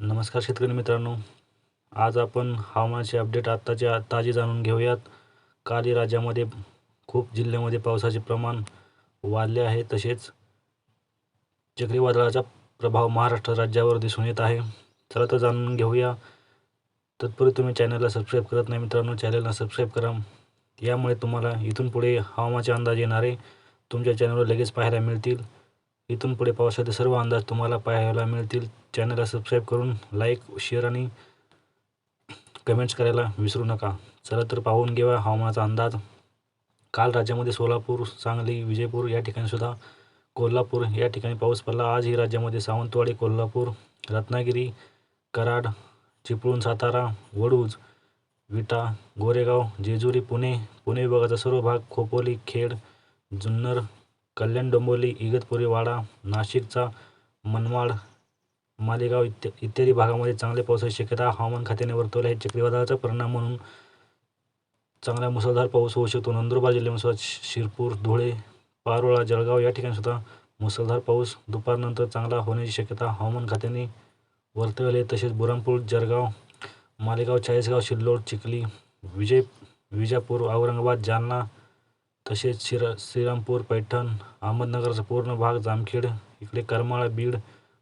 नमस्कार शेतकरी मित्रांनो. आज आपण हवामानाचे अपडेट आत्ताचे आ- ताजे जाणून घेऊयात. काल राज्यामध्ये खूप जिल्ह्यामध्ये पावसाचे प्रमाण वाढले आहे. तसेच चक्रीवादळाचा प्रभाव महाराष्ट्र राज्यावर दिसून येत आहे. चला तर जाणून घेऊया. तत्पूर्वी तुम्ही चॅनलला सबस्क्राईब करत नाही मित्रांनो चॅनलला सबस्क्राईब करा. यामुळे तुम्हाला इथून पुढे हवामानाचे अंदाज येणारे तुमच्या चॅनलवर लगेच पाहायला मिळतील. इथून पुढे पावसाचे सर्व अंदाज तुम्हाला पाहायला मिळतील. चॅनलला सबस्क्राईब करून लाईक शेअर आणि कमेंट्स करायला विसरू नका. चला तर पाहून घेऊया हवामानाचा अंदाज. काल राज्यामध्ये सोलापूर सांगली विजयपूर या ठिकाणी सुद्धा कोल्हापूर या ठिकाणी पाऊस पडला. आजही राज्यामध्ये सावंतवाडी कोल्हापूर रत्नागिरी कराड चिपळूण सातारा वडूज विटा गोरेगाव जेजुरी पुणे पुणे विभागाचा सर्व भाग खोपोली खेड जुन्नर कल्याण डोंबोली इगतपुरी वाडा नाशिकचा मनमाड मालेगाव इत्या इत्यादी भागामध्ये चांगल्या पावसाची शक्यता हवामान खात्याने वर्तवली आहे. चक्रीवादळाचा परिणाम म्हणून चांगला मुसळधार पाऊस होऊ शकतो. नंदुरबार जिल्ह्यामध्ये सुद्धा शिरपूर धुळे पारोळा जळगाव या ठिकाणी सुद्धा मुसळधार पाऊस दुपारनंतर चांगला होण्याची शक्यता हवामान खात्याने वर्तवली आहे. तसेच बुरहानपूर जळगाव मालेगाव चाळीसगाव सिल्लोड चिखली विजय विजापूर औरंगाबाद जालना तसेच श्रीरा श्रीरामपूर पैठण अहमदनगरचा पूर्ण भाग जामखेड इकडे करमाळा बीड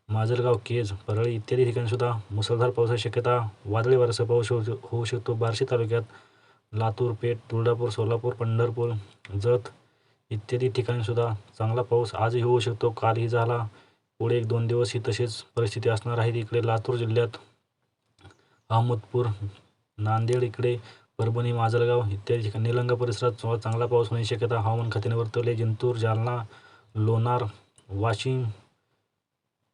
माजलगाव केज परळी इत्यादी ठिकाणीसुद्धा मुसळधार पावसाची शक्यता वादळी वाऱ्यासह पाऊस होऊ होऊ शकतो. बार्शी तालुक्यात लातूर पेठ तुळजापूर सोलापूर पंढरपूर जत इत्यादी ठिकाणीसुद्धा चांगला पाऊस आजही होऊ शकतो. कालही झाला. पुढे एक दोन दिवस ही तशीच परिस्थिती असणार आहे. इकडे लातूर जिल्ह्यात अहमदपूर नांदेड इकडे परभणी माजलगाव इत्यादी ठिकाणी निलंगा परिसरात चांगला पाऊस होण्याची शक्यता हवामान खात्याने वर्तवली जिंतूर जालना लोणार वाशिम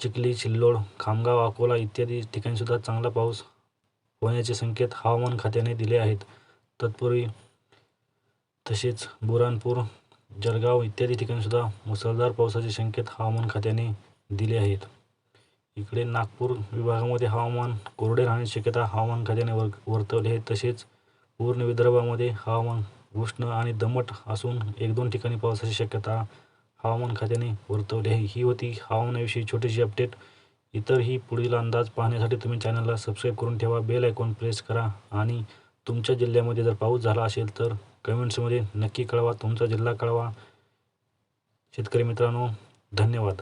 चिखली सिल्लोड खामगाव अकोला इत्यादी ठिकाणीसुद्धा चांगला पाऊस होण्याचे संकेत हवामान खात्याने दिले आहेत. तत्पूर्वी तसेच बुरानपूर जळगाव इत्यादी ठिकाणीसुद्धा मुसळधार पावसाचे संकेत हवामान खात्याने दिले आहेत. इकडे नागपूर विभागामध्ये हवामान कोरडे राहण्याची शक्यता हवामान खात्याने वर वर्तवली आहे. तसेच पूर्ण विदर्भामध्ये हवामान उष्ण आणि दमट असून एक दोन ठिकाणी पावसाची शक्यता हवामान खात्याने वर्तवली आहे. ही होती हवामानाविषयी छोटीशी अपडेट इतरही पुढील अंदाज पाहण्यासाठी तुम्ही चॅनलला सबस्क्राईब करून ठेवा. बेल आयकॉन प्रेस करा. आणि तुमच्या जिल्ह्यामध्ये जर पाऊस झाला असेल तर कमेंट्समध्ये नक्की कळवा. तुमचा जिल्हा कळवा. शेतकरी मित्रांनो धन्यवाद.